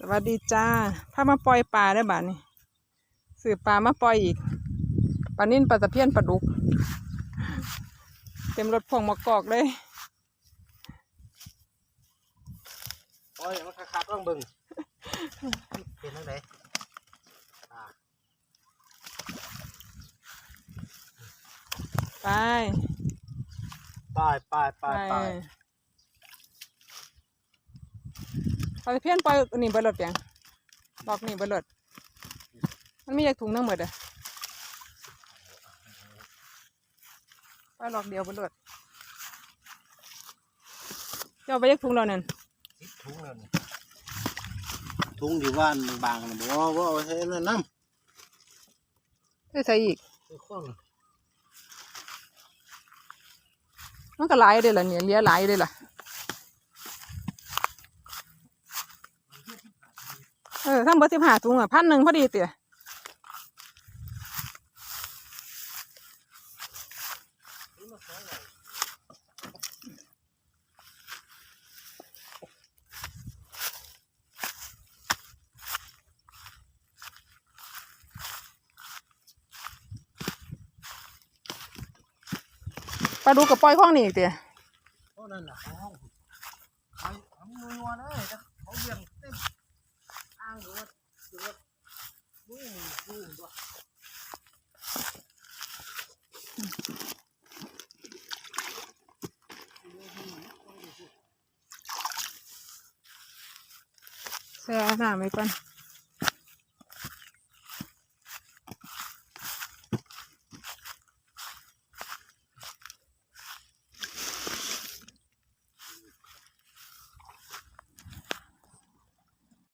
สวัสดีจ้าพามาปล่อยปลาได้อบ้านนี้สืบปลามาปล่อยอีกปลานิ่นปลาตะเพียนปลาดุก เต็มรถพ่วงมากอกเลยโอ้ยมันคักๆต้องเบิ่งเป็นจังไดอ่าไปไปไปไปไป ปลาตะเพียนปล่อยนี่เบิดรถเปียงดอกนี่เบิดรถมันมีอยากถุงทั้งหมดอะปล่อยดอกเดียวเบิดรถเจ้าไปยักถุงเรานั่นสิบถุงแล้วนี่ถุงที่ว่านบางๆนี่บ่บ่เอาใส่นั่นน้ได้ใส่อีกำใส่ข้อนมันก็หลายเลยล่ะเนี่ยเหลี้ยหลายเลยล่ะ เออทั้งเบอร์สิบห้าถุงอะพันหนึ่งพอดีเตี๋ยปลาดูกับปล่อยข้องนี่อีกเตี๋ยเพราะนั่นน่ะเขาห้องไปทำนัวๆเลยแต่เขาเลี้ยงเต็มางดูว่าดูว่าดูดูดูแช่น้ำไม่ก่อน